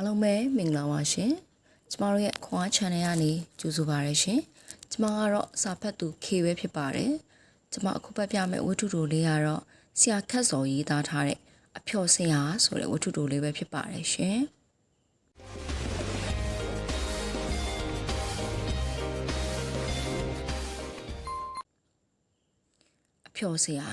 အားလုံးပဲမင်္ဂလာပါရှင်ကျမတို့ရဲ့ခွန်အား channel ကနေကြိုဆိုပါရရှင်ကျမကတော့စာဖတ်သူ K ပဲဖြစ်ပါတယ်ကျမအခုပတ်ပြမယ့်ဝတ္ထုတိုလေးကတော့ဆရာခက်စော်ရေးသားထားတဲ့အဖျော်ဆရာဆိုတဲ့ဝတ္ထုတိုလေးပဲဖြစ်ပါတယ်ရှင်အဖျော်ဆရာ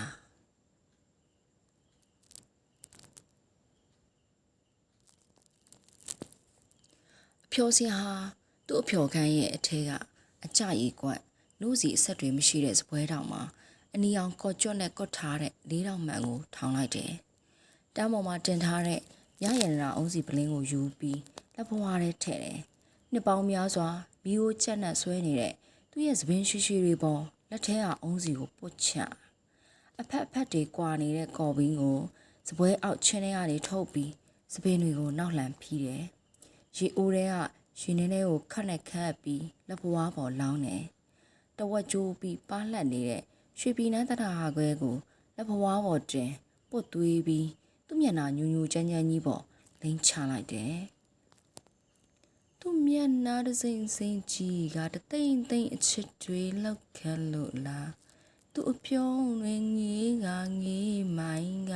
ဖျော်စရာဟာသူ့အဖျော်ခန်းရဲ့အထက်ကအကြရီကွက်လို့စီအဆက်တွေမရှိတဲ့စပွဲတောင်မှာအနီအောင်ကော့ကျွတ်နဲ့ကော့ထားတဲ့လေးတောင်မှန်ကိုထောင်လိုက်တယ်။တန်းပေါ်မှာတင်ထားတဲ့ရရန်ရာအုံးစီပလင်းကိုယူပြီးလက်ဖွားထဲထည့်တယ်။နှစ်ပေါင်းများစွာမီးကိုချက်နဲ့ဆွဲနေတဲ့သူ့ရဲ့သပင်းရှိရှိတွေပေါ်လက်ထဲကအုံးစီကိုပုတ်ချအဖက်အဖက်တွေကွာနေတဲ့ကော်ဘင်းကိုစပွဲအောက်ချင်းထဲကနေထုတ်ပြီးစပင်းတွေကိုနောက်လှန်ဖီးတယ်။ ရေအိုးထဲကရေနည်းနည်းကိုခတ်နဲ့ခတ်ပြီးလက်ပွားပေါ်လောင်းတယ်။တဝက်ကျိုးပြီးပါလှက်နေတဲ့ရွှေပြည်နန်းတထာဟာခွဲကိုလက်ပွားပေါ်တင်ပုတ်သွေးပြီးသူ့မျက်နှာညူညူချမ်းချမ်းကြီးပေါ်လိမ့်ချလိုက်တယ်။သူ့မျက်နှာတစ်စိမ့်စိမ့်ကြီးကတသိမ့်သိမ့်အချစ်တွေလောက်ခက်လို့လား။သူ့အပြုံးတွေငေးကငေးမိုင်းက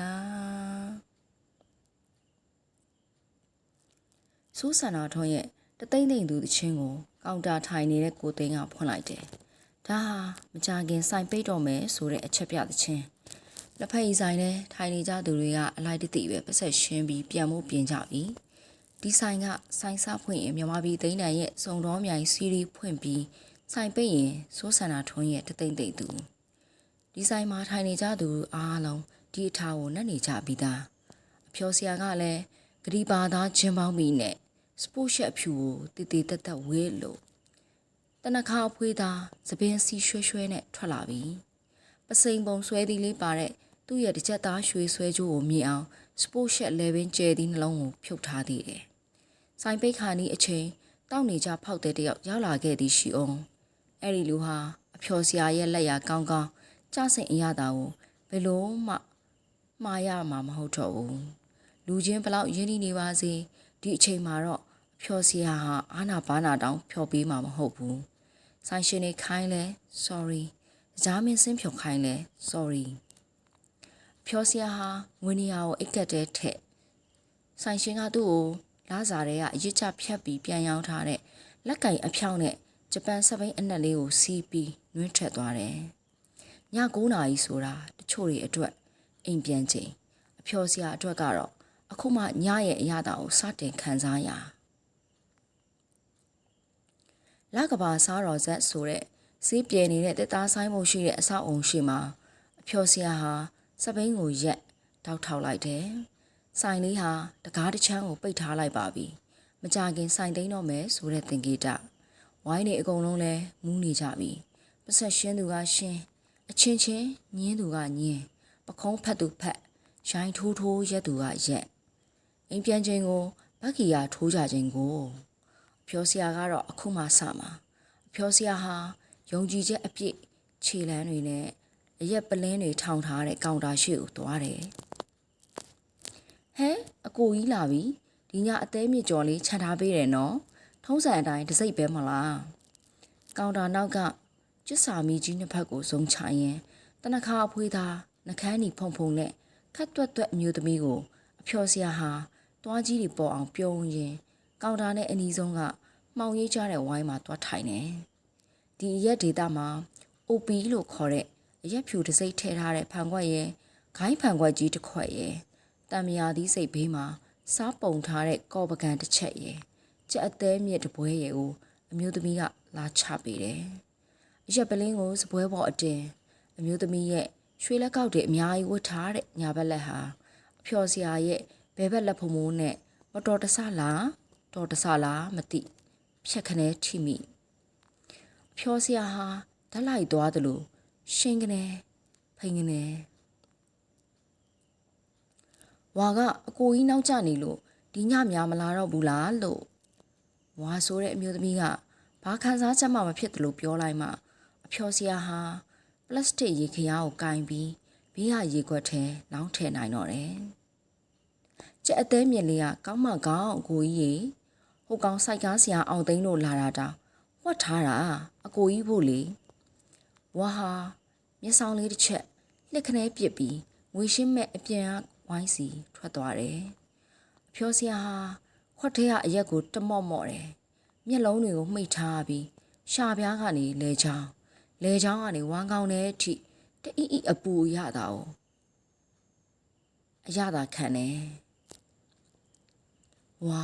စိုးဆန္ဒထွန်းရဲ့တသိမ့်သိမ့်သူတချင်းကိုကောင်တာထိုင်နေတဲ့ကိုသိန်းကဖွင့်လိုက်တယ်။ဒါဟာမကြခင်စိုင်ပိတ်တော့မယ်ဆိုတဲ့အချက်ပြတချင်းလက်ဖက်ရည်ဆိုင်နဲ့ထိုင်နေကြသူတွေကအလိုက်တသိပဲပတ်ဆက်ရှင်းပြီးပြန်မှုပြင်ကြပြီ။ဒီဆိုင်ကဆိုင်စားဖွင့်ရင်မြမပြည်သိန်းတန်ရဲ့စုံတော်မြိုင်စီရီဖွင့်ပြီးဆိုင်ပိတ်ရင်စိုးဆန္ဒထွန်းရဲ့တသိမ့်သိမ့်သူဒီဆိုင်မှာထိုင်နေကြသူအားလုံးဒီအထားကိုနှက်နေကြပြီးသားအဖျော်ဆရာကလည်းဂရီပါသားချင်းပေါင်းပြီးနဲ့ စပို့ရှက်အဖြူကိုတည်တည်တက်တက်ဝဲလို့တနခါအဖွေးသားသပင်းစီရွှဲရွှဲနဲ့ထွက်လာပြီပစိန်ပုံဆွဲသည်လေးပါတဲ့သူ့ရဲ့တစ်ချက်သားရွှေဆွဲကြိုးကိုမြင်အောင်စပို့ရှက်လေပင်ကျဲသည့်နှလုံးကိုဖြုတ်ထားသေးတယ်ဆိုင်ပိတ်ခါနီးအချိန်တောက်နေကြဖောက်တဲ့တယောက်ရောက်လာခဲ့သည်ရှိအောင်အဲ့ဒီလူဟာအဖျော်စရာရဲ့လက်ရကောင်းကောင်းကြဆင်အရသာကိုဘယ်လို့မှမှားရမှာမဟုတ်တော့ဘူးလူချင်းဘလောက်ရင်းနှီးနေပါစေဒီအချိန်မှာတော့ ဖျော်စရာဟာအာနာဘာနာတောင်ဖျော်ပေးမှာမဟုတ်ဘူး။ဆိုင်ရှင်နေခိုင်းလဲ sorry ။ကြားမင်းစင်းဖျော်ခိုင်းလဲ sorry ။ဖျော်စရာဟာငွေနေရာကိုအိတ်ကက်တဲ့ထက်ဆိုင်ရှင်ကသူ့ကိုလားစားတဲ့ကအရစ်ချဖြတ်ပြီးပြန်ရောင်းထားတဲ့လက်ကင်အဖြောင်းနဲ့ဂျပန်စပိန်အနက်လေးကိုစီးပြီးနွှင်းထက်သွားတယ်။ည9နာရီဆိုတာတချို့တွေအတွက်အိမ်ပြန်ချိန်အဖျော်စရာအတွက်ကတော့အခုမှညရဲ့အရသာကိုစတင်ခံစားရ။ လကဘာစားတော်ဇက်ဆိုတဲ့စီးပြဲနေတဲ့တက်သားဆိုင်မှုရှိတဲ့အဆောက်အုံရှိမှာအဖျော်စရာဟာစပိန်ကိုရက်တောက်ထောက်လိုက်တယ်။ဆိုင်လေးဟာတကားတစ်ချမ်းကိုပိတ်ထားလိုက်ပါပြီ။မကြခင်ဆိုင်သိမ်းတော့မယ်ဆိုတဲ့သင်္ကေတဝိုင်းနေအကုန်လုံးလဲမူးနေကြပြီ။ပဆက်ရှင်းသူကရှင်းအချင်းချင်းညင်းသူကညင်းပခုံးဖက်သူဖက်ရိုင်းထိုးထိုးရက်သူကရက်အိမ်ပြန်ချိန်ကိုဘက်ကီယာထိုးကြချိန်ကိုအ ဖျော်စရာကတော့အခုမှစမှာအဖျော်စရာဟာယုံကြည်ချက်အပြည့်ခြေလမ်းတွေနဲ့အရက်ပလင်းတွေထောင်ထားတဲ့ကောင်တာရှိကိုသွားတယ်ဟဲအကိုကြီးလာပြီဒီညအသေးမြင့်ကြော်လေးခြံထားပေးတယ်နော်ထုံးစံအတိုင်းတစ်စိတ်ပဲမလားကောင်တာနောက်ကကျစ်စာမီကြီးနှစ်ဖက်ကိုဇုံချရင်တနခါအဖွေးသားနှကန်းနီဖုံဖုံနဲ့ခတ်တွက်တွက်အမျိုးသမီးကိုအဖျော်စရာဟာတွားကြီးတွေပေါ်အောင်ပြုံးရင်ကောင်တာနဲ့အနီးဆုံးက မှောင်ရိပ်ကြတဲ့ဝိုင်းမှာတွားထိုင်နေဒီအရက်ဒေတာမှာ OP လို့ခေါ်တဲ့အရက်ဖြူတစ်စိတ်ထည့်ထားတဲ့ဖန်ခွက်ရဲ့ဂိုင်းဖန်ခွက်ကြီးတစ်ခွက်ရဲ့တံမြာသီးစိတ်ဘေးမှာစားပုံထားတဲ့ကော့ပကံတစ်ချက်ရဲ့ကြက်အသေးမြစ်တပွဲရဲ့ကိုအမျိုးသမီးကလာချပေးတယ်အရက်ပလင်းကိုစပွဲပေါ်အတင်အမျိုးသမီးရဲ့ရွှေလက်ကောက်တွေအများကြီးဝတ်ထားတဲ့ညာဘက်လက်ဟာအဖျော်စရာရဲ့ဘဲဘက်လက်ဖုံမိုးနဲ့မတော်တဆလားတော်တဆလားမသိ ဖြက်ခနဲထိမိဖြောစရာဟာဓာတ်လိုက်သွားတယ်လို့ရှင်ကနေဖိန်ကနေဝါကအကိုကြီးနောက်ကျနေလို့ဒီညများမလာတော့ဘူးလားလို့ဝါဆိုတဲ့အမျိုးသမီးကဘာခံစားချက်မှမဖြစ်တယ်လို့ပြောလိုက်မှအဖြောစရာဟာပလတ်စတစ်ရေခရားကိုကင်ပြီးဘေးကရေခွက်ထဲလောင်းထည့်နိုင်တော့တယ်ကြက်အသေးမြင်လေးကကောင်းမကောင်းအကိုကြီးရေ ဟိုကောင်စိုက်ကားဆရာအောင်သိန်းတို့လာတာတောင်ဝတ်ထားတာအကိုကြီးဖို့လေဝါဟာမျက်စောင်းလေးတစ်ချက်လက်ခနဲပစ်ပြီးငွေရှင်းမဲ့အပြင်ကဝိုင်းစီထွက်သွားတယ်အဖြောဆရာဟာခွက်ထဲကအရက်ကိုတမော့မော့တယ်မျက်လုံးတွေကိုမှိတ်ထားပြီးရှာပြားကနေလဲချောင်းလဲချောင်းကနေဝမ်းကောင်းတဲ့အထိတအီအီအပူရတာ哦အရသာခံတယ်ဝါ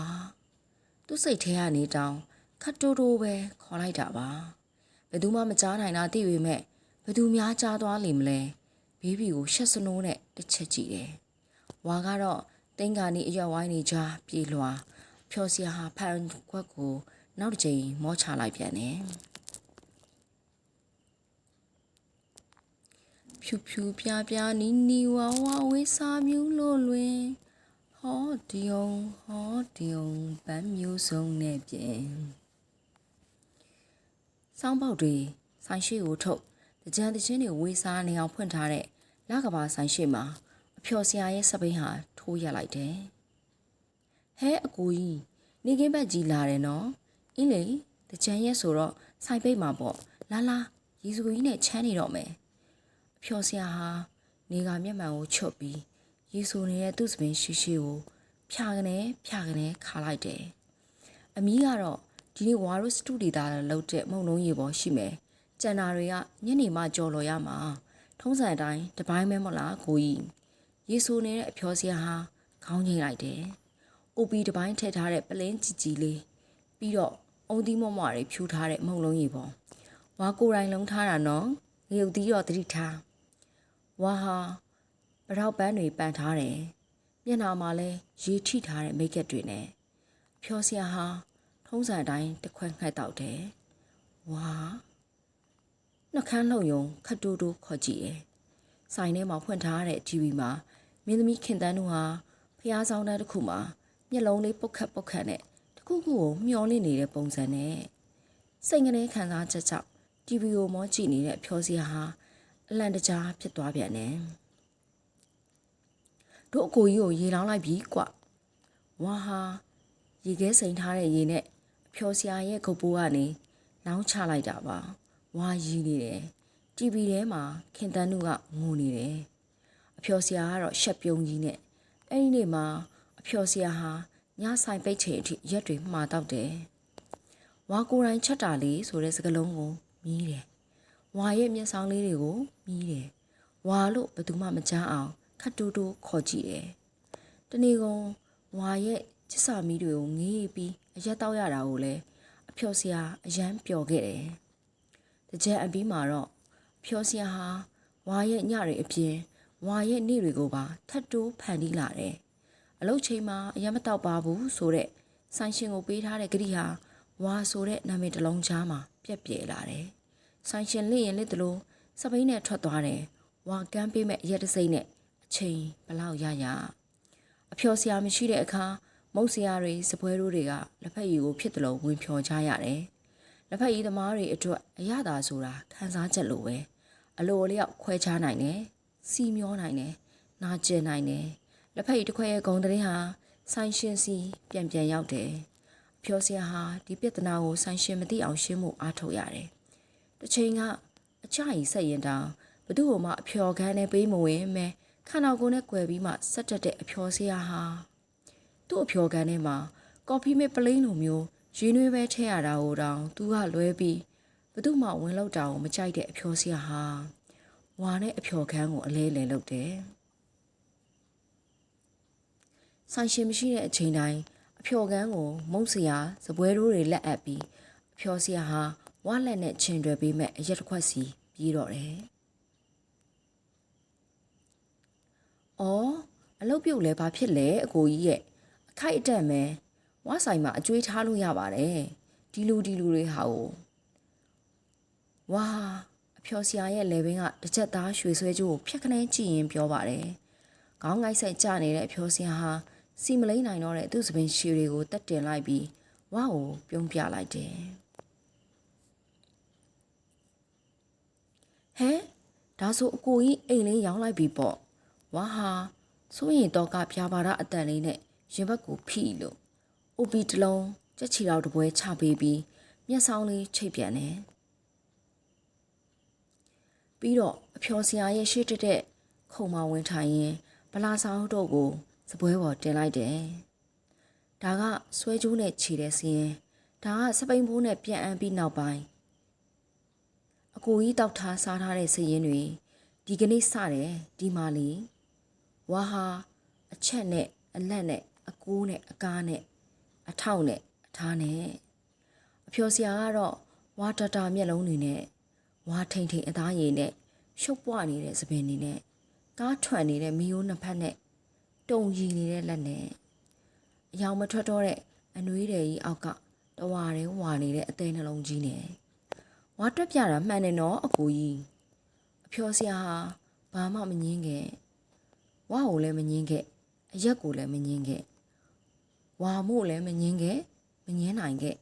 သူ့စိတ်ထဲကနေတောင်းခတ်တိုးတိုးပဲခေါ်လိုက်တာပါဘယ်သူမှမကြားနိုင်တာသိပေမဲ့ဘယ်သူများကြားသွားလိမ့်မလဲဘေးဘီကိုရှက်စနိုးနဲ့တစ်ချက်ကြည့်တယ်ဝါကတော့တင်းကာနီအရွက်ဝိုင်းနေကြပြေလွှာဖြော်စရာဟာဖန်ခွက်ကိုနောက်တစ်ချိန်မောချလိုက်ပြန်တယ်ဖြူဖြူပြပြနီနီဝါဝါဝေးစာမြူးလို့လွင် ဟောဒီယုံဟောဒီယုံဗမ်းမျိုးစုံနဲ့ပြင်စောင်းပေါက်တွေဆိုင်ရှိကိုထုတ်တကြံတချင်းတွေဝေးစားနေအောင်ဖွင့်ထားတဲ့လကဘာဆိုင်ရှိမှာအဖျော်ဆရာရဲ့စပိန်ဟာထိုးရလိုက်တယ်ဟဲအကူကြီးနေကင်းဘက်ကြီးလာတယ်နော်အင်းလေတကြံရဲ့ဆိုတော့ဆိုင်ပိတ်မှာပေါ့လာလာရီစုကြီးနဲ့ချမ်းနေတော့မယ်အဖျော်ဆရာဟာနေကမျက်မှန်ကိုချွတ်ပြီး ရီစုနေတဲ့သူ့စပင်ရှိရှိကိုဖြာကနေဖြာကနေခါလိုက်တယ်အမီးကတော့ဒီနေ့ဝါရုစတူဒီတာလောက်တဲ့မုံလုံးရေပေါ်ရှိမယ်ကျန်တာတွေကညနေမှကြော်လော်ရမှာထုံးစံအတိုင်းတပိုင်းမဲမလားကိုကြီးရေဆိုနေတဲ့အဖျော်စရာဟာခေါင်းငိမ့်လိုက်တယ်။အိုပီတပိုင်းထည့်ထားတဲ့ပလင်းကြီးကြီးလေးပြီးတော့အုံသီးမွမွတွေဖြူထားတဲ့မုံလုံးကြီးပေါ့။ဝါကိုယ်တိုင်လုံးထားတာနော်။ငရုတ်သီးတော့တတိထား။ဝါဟာ ပရောက်ပန်းတွေပန်ထားတယ်။မျက်နှာမှာလည်းရေထိထားတဲ့မိတ်ကပ်တွေနဲ့အဖျော်စရာဟာထုံးစံအတိုင်းတစ်ခွက်ငှက်တောက်တယ်။ဝါနှကန်းလှုံယုံခတ်တူတူခေါ်ကြည့်တယ်။ဆိုင်ထဲမှာဖွင့်ထားတဲ့ TV မှာမင်းသမီးခင်တန်းတို့ဟာဖျားဆောင်တဲ့တစ်ခုမှာမျက်လုံးလေးပုတ်ခတ်ပုတ်ခတ်နဲ့တခုခုကိုမျောလင့်နေတဲ့ပုံစံနဲ့စိတ်ငနဲ့ခံစားချက်ကြောင့် TV ကိုမောကြည့်နေတဲ့အဖျော်စရာဟာအလန့်တကြားဖြစ်သွားပြန်တယ်။ တို့အကိုကြီးကိုရေလောင်းလိုက်ပြီကွ။ဝါဟာရေခဲစိန်ထားတဲ့ရေနဲ့အဖျော်စရာရဲ့ခုပ်ပိုးကနေလောင်းချလိုက်တာပါ။ဝါရီနေတယ်။ TV ထဲမှာခင်တန်းတို့ကငိုနေတယ်။အဖျော်စရာကတော့ရှက်ပြုံးကြီးနဲ့အဲ့ဒီနေ့မှာအဖျော်စရာဟာညဆိုင်ပိတ်ချိန်အထိရက်တွေမှာတော့တယ်။ဝါကိုယ်တိုင်ချက်တာလေးဆိုတဲ့စကားလုံးကိုမြည်တယ်။ဝါရဲ့မျက်စောင်းလေးတွေကိုမြည်တယ်။ဝါလို့ဘယ်သူမှမကြားအောင် ခတ်တူတူခေါ်ကြည့်တယ်။တနေ့ကုန်ဝါရဲ့ချစ်စာမီးတွေကိုငေးပြီးအရက်တောက်ရတာကိုလည်းအဖျော်စရာအရန်ပျော်ခဲ့တယ်။တကြံအပြီးမှာတော့အဖျော်စရာဟာဝါရဲ့ညတွေအပြင်ဝါရဲ့နေ့တွေကိုပါထတ်တိုးဖန်တီးလာတယ်။အလုတ်ချိန်မှာအရက်မတောက်ပါဘူးဆိုတဲ့ဆိုင်ရှင်ကိုပေးထားတဲ့ဂရိဟာဝါဆိုတဲ့နာမည်တစ်လုံးချားမှာပြက်ပြဲလာတယ်။ဆိုင်ရှင်လက်ရင်လက်တလို့စပိန်နဲ့ထွက်သွားတယ်။ဝါကန်းပေးမဲ့ရက်တစိမ့်နဲ့အ ချိန်ဘလောက်ရရအဖျော်စရာမရှိတဲ့အခါမုတ်စရာတွေစပွဲတို့တွေကလက်ဖက်ရည်ကိုဖြစ်တယ်လို့ဝင်ဖြော်ကြရတယ်။လက်ဖက်ရည်သမားတွေအတွက်အရသာဆိုတာခံစားချက်လိုပဲအလိုအလျောက်ခွဲခြားနိုင်တယ်။စီမျောနိုင်တယ်။နာကျင်နိုင်တယ်။လက်ဖက်ရည်တစ်ခွက်ရဲ့ဂုံတရင်ဟာဆိုင်ရှင်စီပြန်ပြန်ရောက်တယ်။အဖျော်စရာဟာဒီပြဿနာကိုဆိုင်ရှင်မသိအောင်ရှင်းမှုအားထုတ်ရတယ်။တစ်ချိန်ကအကြကြီးဆက်ရင်တောင်ဘသူ့ကိုမှအဖျော်ခန်းနဲ့ပေးမဝင်မဲ ခန္ဓာကိုယ်နဲ့꿰ပြီးမှဆက်တက်တဲ့အဖျော်စရာဟာသူ့အဖျော်ကန်ထဲမှာကော်ဖီမဲ့ပလိန်းလိုမျိုးရင်းနှွေးပဲထည့်ရတာကိုတောင်သူကလွဲပြီးဘသူမှဝင်လောက်တာကိုမကြိုက်တဲ့အဖျော်စရာဟာဝါနဲ့အဖျော်ခန်းကိုအလဲလဲလုပ်တယ်ဆိုင်ရှင်မရှိတဲ့အချိန်တိုင်းအဖျော်ခန်းကိုမုတ်စရာစပွဲရိုးတွေလက်အပ်ပြီးအဖျော်စရာဟာဝါလက်နဲ့ချင်တွယ်ပေးမဲ့အရက်တစ်ခွက်စီပြီးတော့တယ်။အော်အ လုတ်ပြုတ်လဲဘာဖြစ်လဲအကိုကြီးရဲ့အခိုက်အတန့်မဲဝါဆိုင်မှာအကျွေးထားလို့ရပါတယ်ဒီလူဒီလူတွေဟာကိုဝါအဖျော်စရာရဲ့လေဘင်းကတစ်ချက်သားရွှေဆွဲကျိုးကိုဖြတ်ခနဲကြည့်ရင်ပြောပါတယ်ခေါင်းငိုက်ဆိုင်ကျနေတဲ့အဖျော်စရာဟာစီမလိမ့်နိုင်တော့တဲ့သူ့စပင်ရှည်တွေကိုတက်တင်လိုက်ပြီးဝါကိုပြုံးပြလိုက်တယ်ဟဲဒါဆိုအကိုကြီးအိမ်လေးရောင်းလိုက်ပြီပေါ့ဝါဟာ စိုးရင်တော့ကပြာပါရအတန်လေးနဲ့ရင်ဘတ်ကိုဖိလို့အိုပီတလုံးကြက်ချီတော်တပွဲချပေးပြီးမျက်စောင်းလေးချိတ်ပြန်တယ်ပြီးတော့အဖျော်စရာရဲ့ရှေ့တက်တဲ့ခုံမဝင်ထိုင်ရင်ဗလာဆောင်တို့ကိုစပွဲပေါ်တင်လိုက်တယ်ဒါကဆွဲကြိုးနဲ့ခြေတဲ့စီရင်ဒါကစပိန်ဘိုးနဲ့ပြန်အမ်းပြီးနောက်ပိုင်းအကိုကြီးတောက်ထားစားထားတဲ့စရင်တွေဒီကနေ့စတယ်ဒီမာလီ ဝါဟာအချက်နဲ့အလက်နဲ့အကိုးနဲ့အကားနဲ့အထောက်နဲ့အထားနဲ့အဖျော်စရာကတော့ဝါတတာမျက်လုံးတွေနဲ့ဝါထိန်ထိန်အသားရည်နဲ့ရှုပ်ပွားနေတဲ့သပင်တွေနဲ့ကားထွက်နေတဲ့မီယိုးနှစ်ဖက်နဲ့တုံရီနေတဲ့လက်နဲ့အယောင်မထွက်တော့တဲ့အနှွေးတယ်ကြီးအောက်ကတဝါရဲဝါနေတဲ့အသေးနှလုံးကြီးနဲ့ဝါတွက်ပြတာမှန်တယ်နော်အကိုကြီးအဖျော်စရာဟာဘာမှမငင်းခဲ့ ဝါကိုလည်းမငင်းခဲ့အရက်ကိုလည်းမငင်းခဲ့ဝါမို့လည်းမငင်းခဲ့မငင်းနိုင်ခဲ့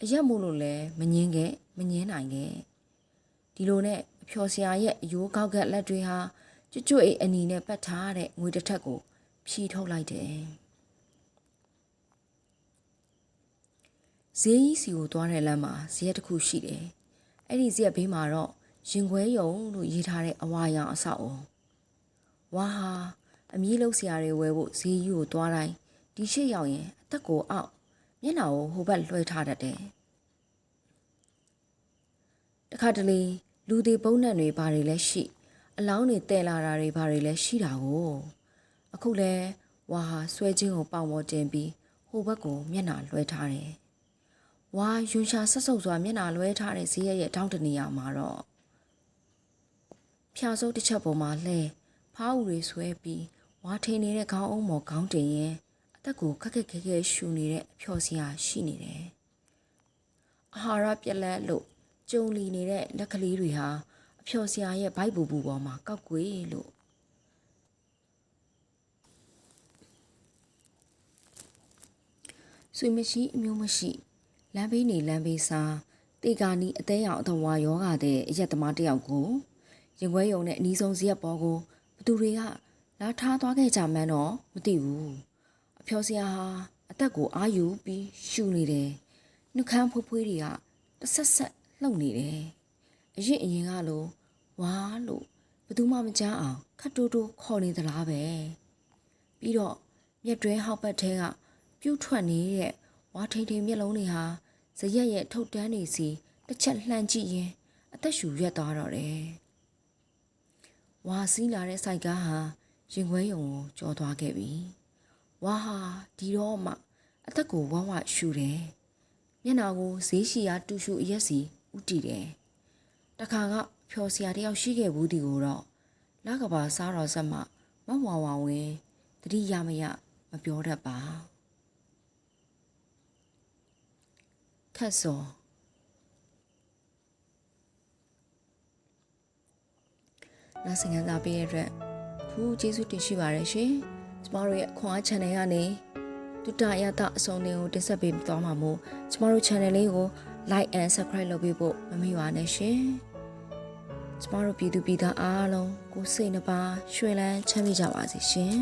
အရက်မို့လို့လည်းမငင်းခဲ့မငင်းနိုင်ခဲ့ဒီလိုနဲ့အဖျော်စရာရဲ့အယိုးကောက်ကက်လက်တွေဟာကျွတ်ကျွတ်အိမ်အနီနဲ့ပတ်ထားတဲ့ငွေတစ်ထက်ကိုဖြီးထုတ်လိုက်တယ်ဈေးကြီးစီကိုသွားတဲ့လမ်းမှာဇရက်တစ်ခုရှိတယ်။အဲ့ဒီဇရက်ဘေးမှာတော့ရင်ခွဲယုံလို့ရေးထားတဲ့အဝါရောင်အဆောက်အုံ။ဝါဟာ အမီးလုံးစရာတွေဝဲဖို့ဈေးကြီးကိုသွားတိုင်းဒီရှိရောက်ရင်အသက်ကိုအောက်မျက်နှာကိုဟိုဘက်လွှဲထားတတ်တယ်။တခါတလေလူတွေပုံနှံ့တွေဘာတွေလဲရှိအလောင်းတွေတဲလာတာတွေဘာတွေလဲရှိတာကိုအခုလဲဝါဟာဆွဲချင်းကိုပေါင်ပေါ်တင်ပြီးဟိုဘက်ကိုမျက်နှာလွှဲထားတယ်။ဝါယွန်ရှာဆက်ဆုပ်စွာမျက်နှာလွှဲထားတဲ့ဈေးရဲ့တောင်းတနေရမှာတော့ဖြာစိုးတစ်ချက်ပေါ်မှာလှဲဖားဦးတွေဆွဲပြီး ဝါထိန်နေတဲ့ခေါင်းအုံးမော်ခေါင်းတင်ရင်အသက်ကိုခက်ခက်ခဲခဲရှူနေတဲ့အဖျော်စရာရှိနေတယ်။အာဟာရပြက်လက်လို့ကြုံလီနေတဲ့လက်ကလေးတွေဟာအဖျော်စရာရဲ့ဗိုက်ပူပူပေါ်မှာကောက်ကွေးလို့ဆွေမရှိအမျိုးမရှိလမ်းဘေးနေလမ်းဘေးစားတေကာနီအသေးရောင်အသဝါယောဂတဲ့အရက်သမားတယောက်ကိုရင်ခွဲယုံနဲ့အနီးဆုံးဇရက်ပေါ်ကိုဘသူတွေက လာထားသွားခဲ့ကြမှန်းတော့မသိဘူးအဖျော်စရာဟာအသက်ကိုအာယူပြီးရှူနေတယ်နှုတ်ခမ်းဖွေးဖွေးတွေကတဆက်ဆက်လှုပ်နေတယ်အရင်အရင်ကလိုဝါလို့ဘသူမှမကြားအောင်ခတ်တိုးတိုးခေါ်နေသလားပဲပြီးတော့မြက်တွဲဟောက်ပတ်ထဲကပြုတ်ထွက်နေတဲ့ဝါထိန်ထိန်မျက်လုံးတွေဟာဇရက်ရဲ့ထုတ်တန်းနေစီတစ်ချက်လှမ်းကြည့်ရင်အသက်ရှူရက်သွားတော့တယ်။ဝါစီးလာတဲ့စိုက်ကားဟာ ရင်ခွဲယုံကိုကြော်သွားခဲ့ပြီ။ဝါဟာဒီတော့မှအသက်ကိုဝဝရှူတယ်။မျက်နာကိုဈေးရှိရာတူရှူအရက်စီဥတီတယ်။တခါကဖြော်စရာတယောက်ရှိခဲ့ဘူးဒီကိုတော့လကဘာစားတော်ဆက်မှမဝဝဝင်တတိယမယမပြောတတ်ပါ။ခတ်စောနားဆင်ကြတာပေးရတဲ့ ထူးကျေးဇူးတင်ရှိပါတယ်ရှင်ကျမတို့ရဲ့ခွန်အား channel ကနေတုတရတအစုံတွေကိုတင်ဆက်ပေးသွားမှာမို့ကျမတို့ channel လေးကို like and subscribe လုပ်ပေးဖို့မမေ့ပါနဲ့ရှင်ကျမတို့ပြည်သူပြည်သားအားလုံးကိုစိတ်နှပါရွှင်လန်းချမ်းမြေ့ကြပါစေရှင်